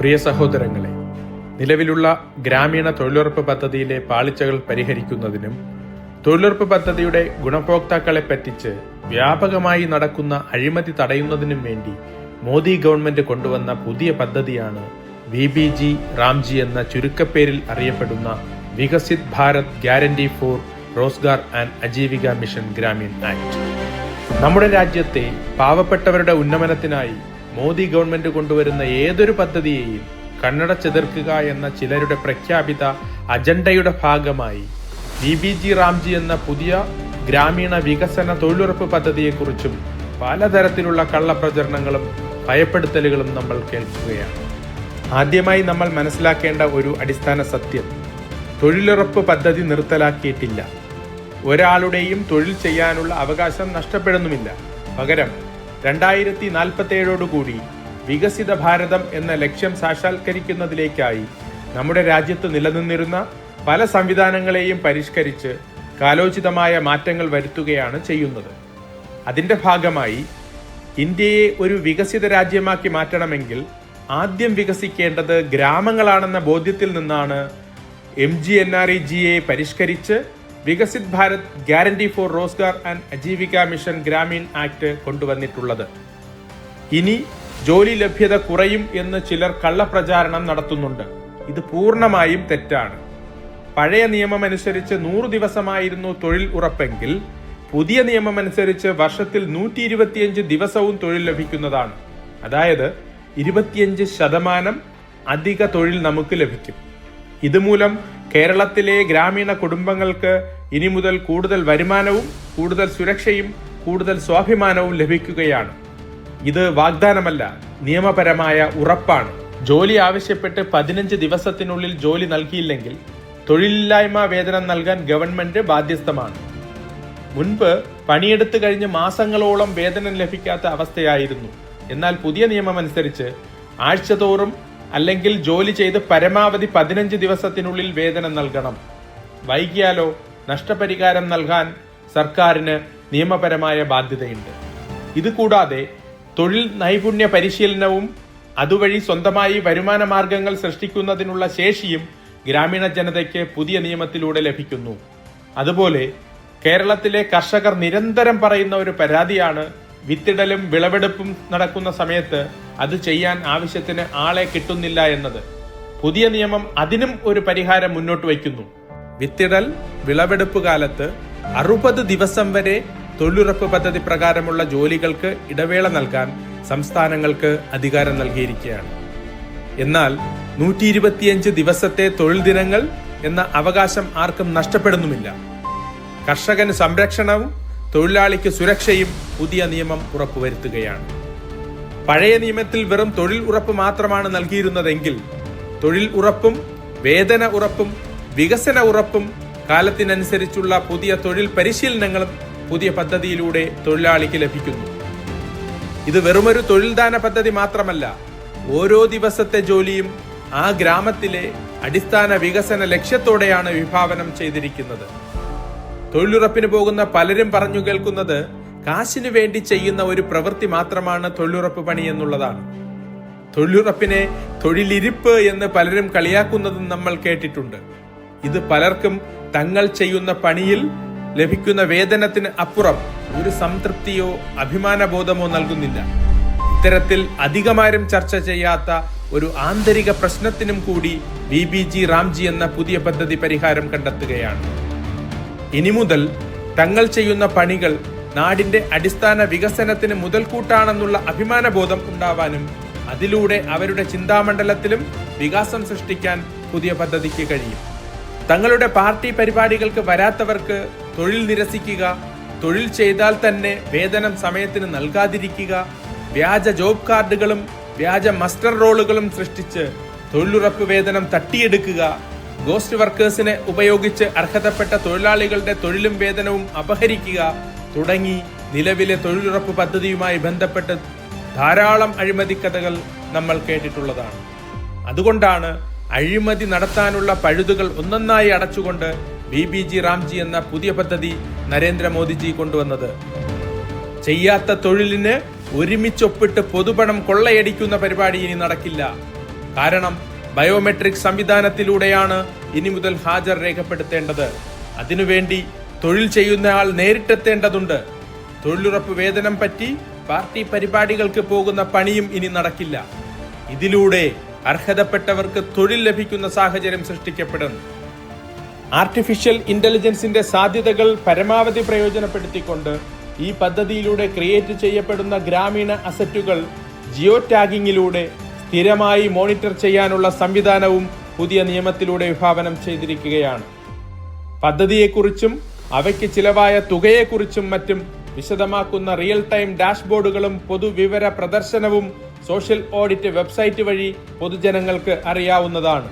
പ്രിയ സഹോദരങ്ങളെ നിലവിലുള്ള ഗ്രാമീണ തൊഴിലുറപ്പ് പദ്ധതിയിലെ പാളിച്ചകൾ പരിഹരിക്കുന്നതിനും തൊഴിലുറപ്പ് പദ്ധതിയുടെ ഗുണഭോക്താക്കളെ പറ്റിച്ച് വ്യാപകമായി നടക്കുന്ന അഴിമതി തടയുന്നതിനും വേണ്ടി മോദി ഗവൺമെന്റ് കൊണ്ടുവന്ന പുതിയ പദ്ധതിയാണ് വി ബി ജി റാംജി എന്ന ചുരുക്കപ്പേരിൽ അറിയപ്പെടുന്ന Viksit Bharat guarantee for Rozgar and Ajeevika mission Grameen act. നമ്മുടെ രാജ്യത്തെ പാവപ്പെട്ടവരുടെ ഉന്നമനത്തിനായി മോദി ഗവൺമെന്റ് കൊണ്ടുവരുന്ന ഏതൊരു പദ്ധതിയെയും കണ്ണട ചെതിർക്കുക എന്ന ചിലരുടെ പ്രഖ്യാപിത അജണ്ടയുടെ ഭാഗമായി ബി ബി ജി റാംജി എന്ന പുതിയ ഗ്രാമീണ വികസന തൊഴിലുറപ്പ് പദ്ധതിയെക്കുറിച്ചും പലതരത്തിലുള്ള കള്ളപ്രചരണങ്ങളും ഭയപ്പെടുത്തലുകളും നമ്മൾ കേൾക്കുകയാണ്. ആദ്യമായി നമ്മൾ മനസ്സിലാക്കേണ്ട ഒരു അടിസ്ഥാന സത്യം തൊഴിലുറപ്പ് പദ്ധതി നിർത്തലാക്കിയിട്ടില്ല. ഒരാളുടെയും തൊഴിൽ ചെയ്യാനുള്ള അവകാശം നഷ്ടപ്പെടുന്നുമില്ല. പകരം രണ്ടായിരത്തി നാൽപ്പത്തേഴോടുകൂടി വികസിത ഭാരതം എന്ന ലക്ഷ്യം സാക്ഷാത്കരിക്കുന്നതിലേക്കായി നമ്മുടെ രാജ്യത്ത് നിലനിന്നിരുന്ന പല സംവിധാനങ്ങളെയും പരിഷ്കരിച്ച് കാലോചിതമായ മാറ്റങ്ങൾ വരുത്തുകയാണ് ചെയ്യുന്നത്. അതിന്റെ ഭാഗമായി ഇന്ത്യയെ ഒരു വികസിത രാജ്യമാക്കി മാറ്റണമെങ്കിൽ ആദ്യം വികസിക്കേണ്ടത് ഗ്രാമങ്ങളാണെന്ന ബോധ്യത്തിൽ നിന്നാണ് M G N R E ജിയെ പരിഷ്കരിച്ച് Viksit Bharat guarantee for Rozgar and Ajeevika mission Grameen act കൊണ്ടുവന്നിട്ടുള്ളത്. ഇനി ജോലി ലഭ്യത കുറയും എന്ന് ചിലർ കള്ളപ്രചാരണം നടത്തുന്നുണ്ട്. ഇത് പൂർണമായും തെറ്റാണ്. പഴയ നിയമമനുസരിച്ച് നൂറ് ദിവസമായിരുന്നു തൊഴിൽ ഉറപ്പെങ്കിൽ പുതിയ നിയമമനുസരിച്ച് വർഷത്തിൽ നൂറ്റി ഇരുപത്തിയഞ്ച് ദിവസവും തൊഴിൽ ലഭിക്കുന്നതാണ്. അതായത് ഇരുപത്തിയഞ്ച് ശതമാനം അധിക തൊഴിൽ നമുക്ക് ലഭിക്കും. ഇതുമൂലം കേരളത്തിലെ ഗ്രാമീണ കുടുംബങ്ങൾക്ക് ഇനി മുതൽ കൂടുതൽ വരുമാനവും കൂടുതൽ സുരക്ഷയും കൂടുതൽ സ്വാഭിമാനവും ലഭിക്കുകയാണ്. ഇത് വാഗ്ദാനമല്ല നിയമപരമായ ഉറപ്പാണ്. ജോലി ആവശ്യപ്പെട്ട് പതിനഞ്ച് ദിവസത്തിനുള്ളിൽ ജോലി നൽകിയില്ലെങ്കിൽ തൊഴിലില്ലായ്മ വേതനം നൽകാൻ ഗവൺമെന്റ് ബാധ്യസ്ഥമാണ്. മുൻപ് പണിയെടുത്തു കഴിഞ്ഞ് മാസങ്ങളോളം വേതനം ലഭിക്കാത്ത അവസ്ഥയായിരുന്നു. എന്നാൽ പുതിയ നിയമമനുസരിച്ച് ആഴ്ചതോറും അല്ലെങ്കിൽ ജോലി ചെയ്ത് പരമാവധി പതിനഞ്ച് ദിവസത്തിനുള്ളിൽ വേതനം നൽകണം. വൈകിയാലോ നഷ്ടപരിഹാരം നൽകാൻ സർക്കാരിന് നിയമപരമായ ബാധ്യതയുണ്ട്. ഇതുകൂടാതെ തൊഴിൽ നൈപുണ്യ പരിശീലനവും അതുവഴി സ്വന്തമായി വരുമാന മാർഗങ്ങൾ സൃഷ്ടിക്കുന്നതിനുള്ള ശേഷിയും ഗ്രാമീണ ജനതയ്ക്ക് പുതിയ നിയമത്തിലൂടെ ലഭിക്കുന്നു. അതുപോലെ കേരളത്തിലെ കർഷകർ നിരന്തരം പറയുന്ന ഒരു പരാതിയാണ് വിത്തിടലും വിളവെടുപ്പും നടക്കുന്ന സമയത്ത് അത് ചെയ്യാൻ ആവശ്യത്തിന് ആളെ കിട്ടുന്നില്ല എന്നത്. പുതിയ നിയമം അതിനും ഒരു പരിഹാരം മുന്നോട്ട് വയ്ക്കുന്നു. വിത്തിടൽ വിളവെടുപ്പ് കാലത്ത് അറുപത് ദിവസം വരെ തൊഴിലുറപ്പ് പദ്ധതി പ്രകാരമുള്ള ജോലികൾക്ക് ഇടവേള നൽകാൻ സംസ്ഥാനങ്ങൾക്ക് അധികാരം നൽകിയിരിക്കുകയാണ്. എന്നാൽ നൂറ്റി ഇരുപത്തിയഞ്ച് ദിവസത്തെ തൊഴിൽ ദിനങ്ങൾ എന്ന അവകാശം ആർക്കും നഷ്ടപ്പെടുന്നുമില്ല. കർഷകന് സംരക്ഷണവും തൊഴിലാളിക്ക് സുരക്ഷയും പുതിയ നിയമം ഉറപ്പുവരുത്തുകയാണ്. പഴയ നിയമത്തിൽ വെറും തൊഴിൽ ഉറപ്പ് മാത്രമാണ് നൽകിയിരുന്നതെങ്കിൽ തൊഴിൽ ഉറപ്പും വേതന ഉറപ്പും വികസന ഉറപ്പും കാലത്തിനനുസരിച്ചുള്ള പുതിയ തൊഴിൽ പരിശീലനങ്ങളും പുതിയ പദ്ധതിയിലൂടെ തൊഴിലാളിക്ക് ലഭിക്കുന്നു. ഇത് വെറുമൊരു തൊഴിൽദാന പദ്ധതി മാത്രമല്ല ഓരോ ദിവസത്തെ ജോലിയും ആ ഗ്രാമത്തിലെ അടിസ്ഥാന വികസന ലക്ഷ്യത്തോടെയാണ് വിഭാവനം ചെയ്തിരിക്കുന്നത്. തൊഴിലുറപ്പിന് പോകുന്ന പലരും പറഞ്ഞു കേൾക്കുന്നത് കാശിനു വേണ്ടി ചെയ്യുന്ന ഒരു പ്രവൃത്തി മാത്രമാണ് തൊഴിലുറപ്പ് പണി എന്നുള്ളതാണ്. തൊഴിലുറപ്പിനെ തൊഴിലിരിപ്പ് എന്ന് പലരും കളിയാക്കുന്നതും നമ്മൾ കേട്ടിട്ടുണ്ട്. ഇത് പലർക്കും തങ്ങൾ ചെയ്യുന്ന പണിയിൽ ലഭിക്കുന്ന വേതനത്തിന് അപ്പുറം ഒരു സംതൃപ്തിയോ അഭിമാനബോധമോ നൽകുന്നില്ല. ഇത്തരത്തിൽ അധികമാരും ചർച്ച ചെയ്യാത്ത ഒരു ആന്തരിക പ്രശ്നത്തിനും കൂടി ബി ബി ജി റാംജി എന്ന പുതിയ പദ്ധതി പരിഹാരം കണ്ടെത്തുകയാണ്. ഇനി മുതൽ തങ്ങൾ ചെയ്യുന്ന പണികൾ നാടിന്റെ അടിസ്ഥാന വികസനത്തിന് മുതൽക്കൂട്ടാണെന്നുള്ള അഭിമാനബോധം ഉണ്ടാവാനും അതിലൂടെ അവരുടെ ചിന്താമണ്ഡലത്തിലും വികാസം സൃഷ്ടിക്കാൻ പുതിയ പദ്ധതിക്ക് കഴിയും. തങ്ങളുടെ പാർട്ടി പരിപാടികൾക്ക് വരാത്തവർക്ക് തൊഴിൽ നിരസിക്കുക തൊഴിൽ ചെയ്താൽ തന്നെ വേതനം സമയത്തിന് നൽകാതിരിക്കുക വ്യാജ ജോബ് കാർഡുകളും വ്യാജ മസ്റ്റർ റോളുകളും സൃഷ്ടിച്ച് തൊഴിലുറപ്പ് വേതനം തട്ടിയെടുക്കുക ഗോസ്റ്റ് വർക്കേഴ്സിനെ ഉപയോഗിച്ച് അർഹതപ്പെട്ട തൊഴിലാളികളുടെ തൊഴിലും വേതനവും അപഹരിക്കുക തുടങ്ങി നിലവിലെ തൊഴിലുറപ്പ് പദ്ധതിയുമായി ബന്ധപ്പെട്ട് ധാരാളം അഴിമതി കഥകൾ നമ്മൾ കേട്ടിട്ടുള്ളതാണ്. അതുകൊണ്ടാണ് അഴിമതി നടത്താനുള്ള പഴുതുകൾ ഒന്നൊന്നായി അടച്ചുകൊണ്ട് B B G RAM G എന്ന പുതിയ പദ്ധതി നരേന്ദ്രമോദിജി കൊണ്ടുവന്നത്. ചെയ്യാത്ത തൊഴിലിന് ഒരുമിച്ചൊപ്പിട്ട് പൊതുപണം കൊള്ളയടിക്കുന്ന പരിപാടി ഇനി നടക്കില്ല. കാരണം ബയോമെട്രിക് സംവിധാനത്തിലൂടെയാണ് ഇനി മുതൽ ഹാജർ രേഖപ്പെടുത്തേണ്ടത്. അതിനുവേണ്ടി തൊഴിൽ ചെയ്യുന്നയാൾ നേരിട്ടെത്തേണ്ടതുണ്ട്. തൊഴിലുറപ്പ് വേതനം പറ്റി പാർട്ടി പരിപാടികൾക്ക് പോകുന്ന പണിയും ഇനി നടക്കില്ല. ഇതിലൂടെ അർഹതപ്പെട്ടവർക്ക് തൊഴിൽ ലഭിക്കുന്ന സാഹചര്യം സൃഷ്ടിക്കപ്പെടും. ആർട്ടിഫിഷ്യൽ ഇന്റലിജൻസിന്റെ സാധ്യതകൾ പരമാവധി പ്രയോജനപ്പെടുത്തിക്കൊണ്ട് ഈ പദ്ധതിയിലൂടെ ക്രിയേറ്റ് ചെയ്യപ്പെടുന്ന ഗ്രാമീണ അസറ്റുകൾ ജിയോ ടാഗിങ്ങിലൂടെ സ്ഥിരമായി മോണിറ്റർ ചെയ്യാനുള്ള സംവിധാനവും പുതിയ നിയമത്തിലൂടെ വിഭാവനം ചെയ്തിരിക്കുകയാണ്. പദ്ധതിയെക്കുറിച്ചും അവയ്ക്ക് ചിലവായ തുകയെക്കുറിച്ചും മറ്റും വിശദമാക്കുന്ന റിയൽ ടൈം ഡാഷ്ബോർഡുകളും പൊതുവിവര പ്രദർശനവും സോഷ്യൽ ഓഡിറ്റ് വെബ്സൈറ്റ് വഴി പൊതുജനങ്ങൾക്ക് അറിയാവുന്നതാണ്.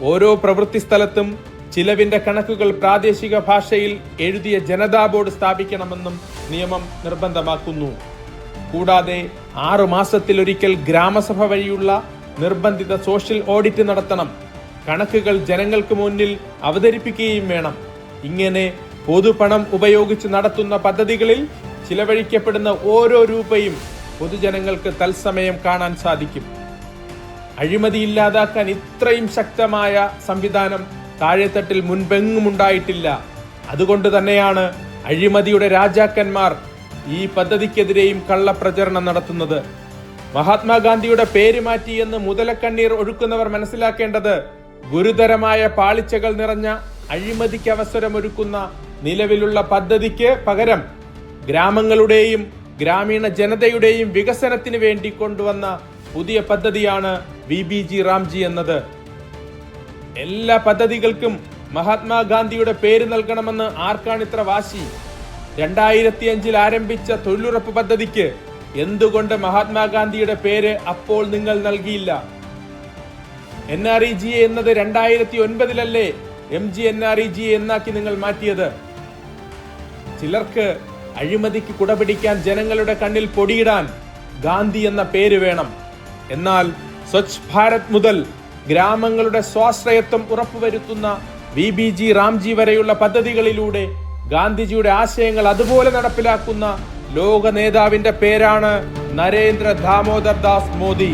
ഓരോ പ്രവൃത്തി സ്ഥലത്തും ചിലവിന്റെ കണക്കുകൾ പ്രാദേശിക ഭാഷയിൽ എഴുതിയ ജനതാ ബോർഡ് സ്ഥാപിക്കണമെന്നും നിയമം നിർബന്ധമാക്കുന്നു. കൂടാതെ ആറു മാസത്തിലൊരിക്കൽ ഗ്രാമസഭ വഴിയുള്ള നിർബന്ധിത സോഷ്യൽ ഓഡിറ്റ് നടത്തണം. കണക്കുകൾ ജനങ്ങൾക്ക് മുന്നിൽ അവതരിപ്പിക്കുകയും വേണം. ഇങ്ങനെ പൊതുപണം ഉപയോഗിച്ച് നടത്തുന്ന പദ്ധതികളിൽ ചിലവഴിക്കപ്പെടുന്ന ഓരോ രൂപയും പൊതുജനങ്ങൾക്ക് തത്സമയം കാണാൻ സാധിക്കും. അഴിമതി ഇല്ലാതാക്കാൻ ഇത്രയും ശക്തമായ സംവിധാനം താഴെത്തട്ടിൽ മുൻപെങ്ങും ഉണ്ടായിട്ടില്ല. അതുകൊണ്ട് തന്നെയാണ് അഴിമതിയുടെ രാജാക്കന്മാർ ഈ പദ്ധതിക്കെതിരെയും കള്ളപ്രചരണം നടത്തുന്നത്. മഹാത്മാഗാന്ധിയുടെ പേര് മാറ്റി എന്ന് മുതലക്കണ്ണീർ ഒഴുക്കുന്നവർ മനസ്സിലാക്കേണ്ടത് ഗുരുതരമായ പാളിച്ചകൾ നിറഞ്ഞ അഴിമതിക്ക് അവസരമൊരുക്കുന്ന നിലവിലുള്ള പദ്ധതിക്ക് പകരം ഗ്രാമങ്ങളുടെയും ഗ്രാമീണ ജനതയുടെയും വികസനത്തിന് വേണ്ടി കൊണ്ടുവന്ന പുതിയ പദ്ധതിയാണ് വി ബി ജി റാംജി എന്നത്. എല്ലാ പദ്ധതികൾക്കും മഹാത്മാഗാന്ധിയുടെ പേര് നൽകണമെന്ന് ആർക്കാണിത്ര വാശി? രണ്ടായിരത്തി അഞ്ചിൽ ആരംഭിച്ച തൊഴിലുറപ്പ് പദ്ധതിക്ക് എന്തുകൊണ്ട് മഹാത്മാഗാന്ധിയുടെ പേര് അപ്പോൾ നിങ്ങൾ നൽകിയില്ല? എൻ ആർ ഇ ജി എന്നത് രണ്ടായിരത്തി ഒൻപതിലല്ലേ M G N R E G എന്നാക്കി നിങ്ങൾ മാറ്റിയത്. ചിലർക്ക് അഴിമതിക്ക് കുടപിടിക്കാൻ ജനങ്ങളുടെ കണ്ണിൽ പൊടിയിടാൻ ഗാന്ധി എന്ന പേര് വേണം. എന്നാൽ സ്വച്ഛ് ഭാരത് മുതൽ ഗ്രാമങ്ങളുടെ സ്വാശ്രയത്വം ഉറപ്പുവരുത്തുന്ന വി ബി ജി റാംജി വരെയുള്ള പദ്ധതികളിലൂടെ ഗാന്ധിജിയുടെ ആശയങ്ങൾ അതുപോലെ നടപ്പിലാക്കുന്ന ലോക നേതാവിന്റെ പേരാണ് നരേന്ദ്ര ദാമോദർ ദാസ് മോദി.